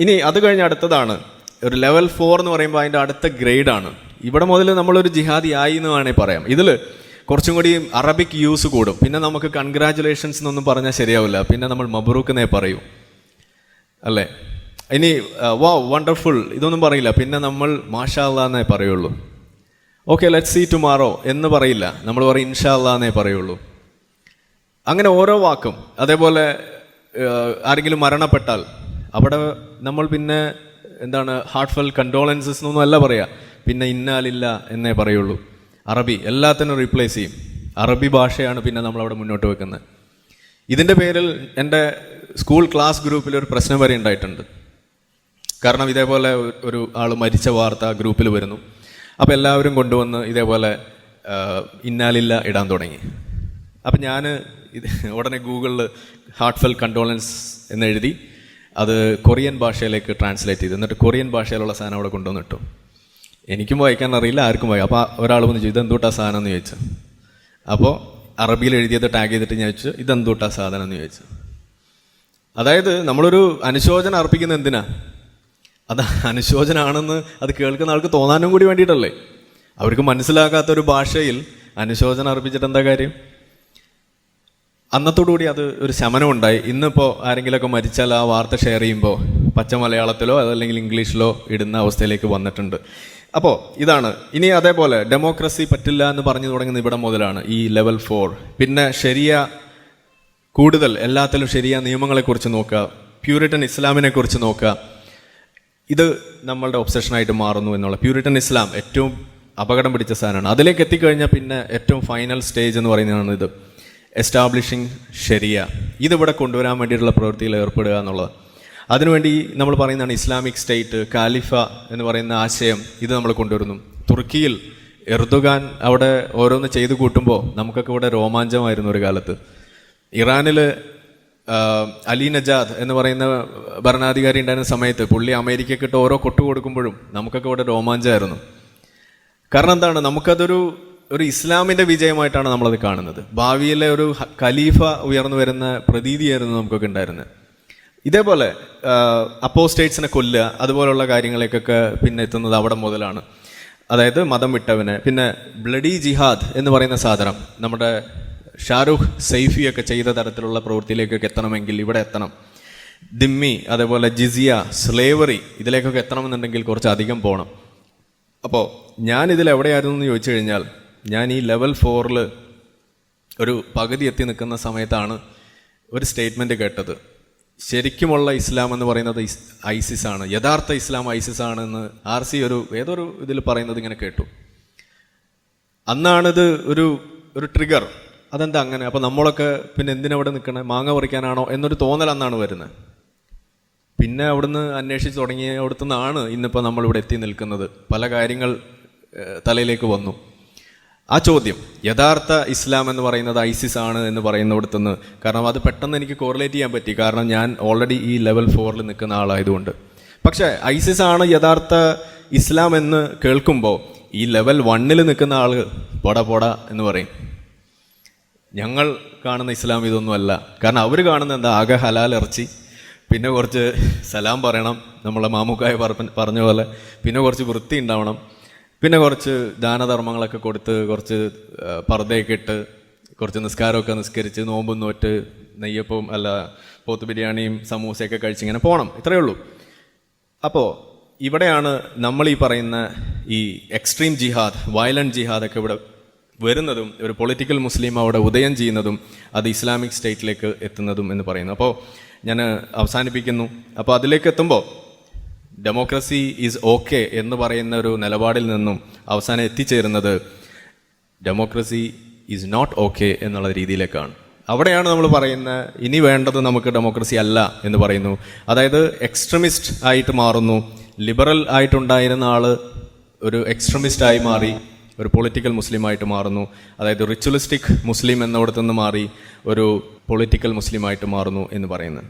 ഇനി അത് കഴിഞ്ഞ് അടുത്തതാണ്. ഒരു ലെവൽ ഫോർ എന്ന് പറയുമ്പോൾ അതിന്റെ അടുത്ത ഗ്രേഡാണ് ഇവിടെ മുതൽ നമ്മളൊരു ജിഹാദി ആയി എന്ന് വേണമെങ്കിൽ പറയാം. ഇതിൽ കുറച്ചും കൂടി അറബിക് യൂസ് കൂടും. പിന്നെ നമുക്ക് കൺഗ്രാറ്റുലേഷൻസ് എന്നൊന്നും പറഞ്ഞാൽ ശരിയാവില്ല. പിന്നെ നമ്മൾ മബ്രൂക്ക് പറയൂ. അല്ലേ? ഇനി വാ വണ്ടർഫുൾ ഇതൊന്നും പറയില്ല. പിന്നെ നമ്മൾ മാഷാ അല്ലാ എന്നേ പറയുള്ളൂ. ഓക്കെ ലെറ്റ് സീ ടുമാറോ എന്ന് പറയില്ല. നമ്മൾ പറയും ഇൻഷാ അല്ലാ എന്നേ പറയുള്ളൂ. അങ്ങനെ ഓരോ വാക്കും. അതേപോലെ ആരെങ്കിലും മരണപ്പെട്ടാൽ അവിടെ നമ്മൾ പിന്നെ എന്താണ് ഹാർട്ട്ഫെൽ കണ്ടോളൻസസ് എന്നൊന്നും അല്ല പറയാ. പിന്നെ ഇന്നാലില്ല എന്നേ പറയുള്ളൂ. അറബി എല്ലാത്തിനും റീപ്ലേസ് ചെയ്യും. അറബി ഭാഷയാണ് പിന്നെ നമ്മൾ അവിടെ മുന്നോട്ട് വെക്കുന്നത്. ഇതിന്റെ പേരിൽ എന്റെ സ്കൂൾ ക്ലാസ് ഗ്രൂപ്പിൽ ഒരു പ്രശ്നം വരെ ഉണ്ടായിട്ടുണ്ട്. കാരണം ഇതേപോലെ ഒരു- ഒരു ആൾ മരിച്ച വാർത്ത ഗ്രൂപ്പിൽ വരുന്നു. അപ്പോൾ എല്ലാവരും കൊണ്ടുവന്ന് ഇതേപോലെ ഇന്നാലില്ല ഇടാൻ തുടങ്ങി. അപ്പം ഞാൻ ഇത് ഉടനെ ഗൂഗിളിൽ ഹാർട്ട്ഫെൽ കണ്ടോളൻസ് എന്നെഴുതി അത് കൊറിയൻ ഭാഷയിലേക്ക് ട്രാൻസ്ലേറ്റ് ചെയ്ത്. എന്നിട്ട് കൊറിയൻ ഭാഷയിലുള്ള സാധനം അവിടെ കൊണ്ടുവന്നിട്ടു എനിക്കും വായിക്കാൻ അറിയില്ല ആർക്കും വായി അപ്പോൾ ഒരാൾ വന്ന് ചോദിച്ചു ഇതെന്തൂട്ടാ സാധനം? എന്ന് ചോദിച്ചു. അപ്പോൾ അറബിയിൽ എഴുതിയത് ടാഗ് ചെയ്തിട്ട് ഞാൻ ചോദിച്ചു ഇതെന്തൂട്ടാ സാധനം? എന്ന് ചോദിച്ചു. അതായത് നമ്മളൊരു അനുശോചനം അർപ്പിക്കുന്ന എന്തിനാ? അത് അനുശോചനാണെന്ന് അത് കേൾക്കുന്ന ആൾക്ക് തോന്നാനും കൂടി വേണ്ടിയിട്ടല്ലേ? അവർക്ക് മനസ്സിലാകാത്ത ഒരു ഭാഷയിൽ അനുശോചനം അർപ്പിച്ചിട്ട് എന്താ കാര്യം? അന്നത്തോടുകൂടി അത് ഒരു ശമനം ഉണ്ടായി ഇന്നിപ്പോൾ ആരെങ്കിലുമൊക്കെ മരിച്ചാൽ ആ വാർത്ത ഷെയർ ചെയ്യുമ്പോൾ പച്ച മലയാളത്തിലോ അതല്ലെങ്കിൽ ഇംഗ്ലീഷിലോ ഇടുന്ന അവസ്ഥയിലേക്ക് വന്നിട്ടുണ്ട്. അപ്പോൾ ഇതാണ്. ഇനി അതേപോലെ ഡെമോക്രസി പറ്റില്ല എന്ന് പറഞ്ഞു തുടങ്ങുന്ന ഇവിടെ മുതലാണ് ഈ ലെവൽ ഫോർ പിന്നെ ശരിയ കൂടുതൽ എല്ലാത്തിലും ശരിയ നിയമങ്ങളെക്കുറിച്ച് നോക്കുക പ്യൂരിറ്റൻ ഇസ്ലാമിനെ കുറിച്ച് നോക്കുക. ഇത് നമ്മളുടെ ഒബ്സഷനായിട്ട് മാറുന്നു എന്നുള്ള. പ്യൂരിറ്റൻ ഇസ്ലാം ഏറ്റവും അപകടം പിടിച്ച സാധനമാണ്. അതിലേക്ക് എത്തിക്കഴിഞ്ഞാൽ പിന്നെ ഏറ്റവും ഫൈനൽ സ്റ്റേജ് എന്ന് പറയുന്നതാണ് ഇത്. എസ്റ്റാബ്ലിഷിങ് ശരിയ. ഇതിവിടെ കൊണ്ടുവരാൻ വേണ്ടിയിട്ടുള്ള പ്രവൃത്തിയിൽ ഏർപ്പെടുക എന്നുള്ളത്. അതിനുവേണ്ടി നമ്മൾ പറയുന്നതാണ് ഇസ്ലാമിക് സ്റ്റേറ്റ് കാലിഫ എന്ന് പറയുന്ന ആശയം ഇത് നമ്മൾ കൊണ്ടുവരുന്നു. തുർക്കിയിൽ എർദുഗാൻ അവിടെ ഓരോന്ന് ചെയ്തു കൂട്ടുമ്പോൾ നമുക്കൊക്കെ ഇവിടെ രോമാഞ്ചമായിരുന്നു ഒരു കാലത്ത്. ഇറാനിൽ അലി നജാദ് എന്ന് പറയുന്ന ഭരണാധികാരി ഉണ്ടായിരുന്ന സമയത്ത് പുള്ളി അമേരിക്കക്കിട്ട് ഓരോ കൊട്ടു കൊടുക്കുമ്പോഴും നമുക്കൊക്കെ ഇവിടെ രോമാഞ്ചമായിരുന്നു. കാരണം എന്താണ്? നമുക്കതൊരു ഒരു ഇസ്ലാമിന്റെ വിജയമായിട്ടാണ് നമ്മളത് കാണുന്നത്. ഭാവിയിലെ ഒരു ഖലീഫ ഉയർന്നു വരുന്ന പ്രതീതിയായിരുന്നു നമുക്കൊക്കെ ഉണ്ടായിരുന്നത്. ഇതേപോലെ അപ്പോസ്റ്റേറ്റ്സിനെ കൊല്ലുക അതുപോലുള്ള കാര്യങ്ങളേക്കൊക്കെ പിന്നെ എത്തുന്നത് അവിടെ മുതലാണ്. അതായത് മതം വിട്ടവന്. പിന്നെ ബ്ലഡി ജിഹാദ് എന്ന് പറയുന്ന സാധനം നമ്മുടെ ഷാരൂഖ് സൈഫിയൊക്കെ ചെയ്ത തരത്തിലുള്ള പ്രവൃത്തിയിലേക്കൊക്കെ എത്തണമെങ്കിൽ ഇവിടെ എത്തണം. ദിമ്മി അതേപോലെ ജിസിയ സ്ലേവറി ഇതിലേക്കൊക്കെ എത്തണമെന്നുണ്ടെങ്കിൽ കുറച്ച് അധികം പോകണം അപ്പോൾ ഞാൻ എവിടെയായിരുന്നു എന്ന് ചോദിച്ചു കഴിഞ്ഞാൽ ഞാൻ ഈ ലെവൽ ഫോറിൽ ഒരു പകുതി എത്തി നിൽക്കുന്ന സമയത്താണ് ഒരു സ്റ്റേറ്റ്മെന്റ് കേട്ടത്. ശരിക്കുമുള്ള ഇസ്ലാം എന്ന് പറയുന്നത് ഐസിസ് ആണ്. യഥാർത്ഥ ഇസ്ലാം ഐസിസ് ആണെന്ന് ആർ സി ഒരു ഏതൊരു ഇതിൽ പറയുന്നത് ഇങ്ങനെ കേട്ടു. അന്നാണിത് ഒരു ഒരു ട്രിഗർ അതെന്താ അങ്ങനെ? അപ്പോൾ നമ്മളൊക്കെ പിന്നെ എന്തിനവിടെ നിൽക്കണേ? മാങ്ങ പറിക്കാനാണോ എന്നൊരു തോന്നൽ അന്നാണ് വരുന്നത്. പിന്നെ അവിടുന്ന് അന്വേഷിച്ച് തുടങ്ങിയ അവിടുത്തെ നിന്നാണ് ഇന്നിപ്പോൾ നമ്മളിവിടെ എത്തി നിൽക്കുന്നത്. പല കാര്യങ്ങൾ തലയിലേക്ക് വന്നു. ആ ചോദ്യം യഥാർത്ഥ ഇസ്ലാം എന്ന് പറയുന്നത് ഐസിസ് ആണ് എന്ന് പറയുന്നിടത്തുനിന്ന് കാരണം അത് പെട്ടെന്ന് എനിക്ക് കോറിലേറ്റ് ചെയ്യാൻ പറ്റി. കാരണം ഞാൻ ഓൾറെഡി ഈ ലെവൽ ഫോറിൽ നിൽക്കുന്ന ആളായതുകൊണ്ട്. പക്ഷേ ഐസിസ് ആണ് യഥാർത്ഥ ഇസ്ലാം എന്ന് കേൾക്കുമ്പോൾ ഈ ലെവൽ വണ്ണിൽ നിൽക്കുന്ന ആൾ പൊട പൊട എന്ന് പറയും. ഞങ്ങൾ കാണുന്ന ഇസ്ലാം ഇതൊന്നുമല്ല കാരണം അവർ കാണുന്ന എന്താ ആകെ ഹലാൽ ഇറച്ചി പിന്നെ കുറച്ച് സലാം പറയണം നമ്മളെ മാമുക്കായ പറഞ്ഞ പോലെ പിന്നെ കുറച്ച് വൃത്തി ഉണ്ടാവണം പിന്നെ കുറച്ച് ദാനധർമ്മങ്ങളൊക്കെ കൊടുത്ത് കുറച്ച് പർദ്ദയൊക്കെ ഇട്ട് കുറച്ച് നിസ്കാരമൊക്കെ നിസ്കരിച്ച് നോമ്പും നോറ്റ് നെയ്യപ്പവും അല്ല പോത്ത് ബിരിയാണിയും സമൂസയൊക്കെ കഴിച്ച് ഇങ്ങനെ പോകണം ഇത്രയേ ഉള്ളൂ. അപ്പോൾ ഇവിടെയാണ് നമ്മൾ ഈ പറയുന്ന ഈ എക്സ്ട്രീം ജിഹാദ് വയലന്റ് ജിഹാദ് ഒക്കെ ഇവിടെ വരുന്നതും ഒരു പൊളിറ്റിക്കൽ മുസ്ലിം അവിടെ ഉദയം ചെയ്യുന്നതും അത് ഇസ്ലാമിക് സ്റ്റേറ്റിലേക്ക് എത്തുന്നതും എന്ന് പറയുന്നു. അപ്പോൾ ഞാൻ അവസാനിപ്പിക്കുന്നു. അപ്പോൾ അതിലേക്ക് എത്തുമ്പോൾ ഡെമോക്രസി ഈസ് ഓക്കെ എന്ന് പറയുന്ന ഒരു നിലപാടിൽ നിന്നും അവസാനം എത്തിച്ചേരുന്നത് ഡെമോക്രസി ഈസ് നോട്ട് ഓക്കെ എന്നുള്ള രീതിയിലേക്കാണ്. അവിടെയാണ് നമ്മൾ പറയുന്ന ഇനി വേണ്ടത് നമുക്ക് ഡെമോക്രസി അല്ല എന്ന് പറയുന്നു. അതായത് എക്സ്ട്രീമിസ്റ്റ് ആയിട്ട് മാറുന്നു. ലിബറൽ ആയിട്ടുണ്ടായിരുന്ന ആൾ ഒരു എക്സ്ട്രീമിസ്റ്റ് ആയി മാറി. ഒരു പൊളിറ്റിക്കൽ മുസ്ലിം ആയിട്ട് മാറുന്നു. അതായത് റിച്വലിസ്റ്റിക് മുസ്ലിം എന്നിടത്തുനിന്ന് മാറി ഒരു പൊളിറ്റിക്കൽ മുസ്ലിം ആയിട്ട് മാറുന്നു എന്ന് പറയുന്നത്.